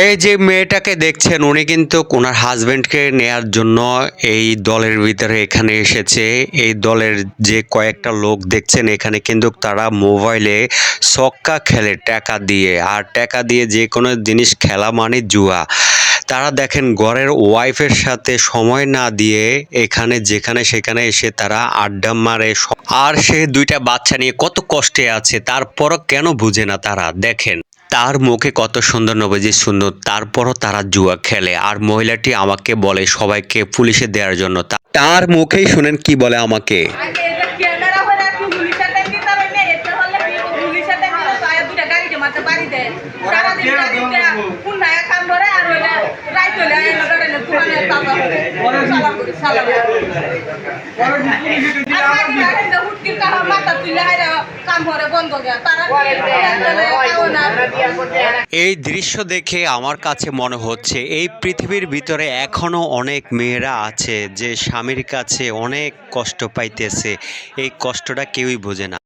এই যে মেয়েটাকে দেখছেন, উনি কিন্তু ওনার হাজবেন্ডকে নেয়ার জন্য এই দলের ভিতরে এখানে এসেছে। এই দলের যে কয়েকটা লোক দেখছেন, এখানে কিন্তু তারা মোবাইলে সক্কা খেলে, টাকা দিয়ে। আর টাকা দিয়ে যে কোনো জিনিস খেলা মানে জুয়া। তারা দেখেন, ঘরের ওয়াইফের সাথে সময় না দিয়ে এখানে, যেখানে, সেখানে এসে তারা আড্ডা মারে আর সে দুইটা বাচ্চা নিয়ে কত কষ্টে আছে, তারপরও কেন বুঝে না তারা? দেখেন। তার মুখে কত সুন্দর নবজি সুন্দর তারপরও তারা জুয়া খেলে। আর মহিলাটি আমাকে বলে সবাইকে পুলিশে দেওয়ার জন্য। তা- তার মুখেই শুনেন কি বলে আমাকে? কাম করে বন্ধ গেয়া তারা এই দৃশ্য দেখে আমার কাছে মনে হচ্ছে, এই পৃথিবীর ভিতরে এখনও অনেক মেয়েরা আছে যে স্বামীর কাছে অনেক কষ্ট পাইতেছে। এই কষ্টটা কেউই বোঝে না।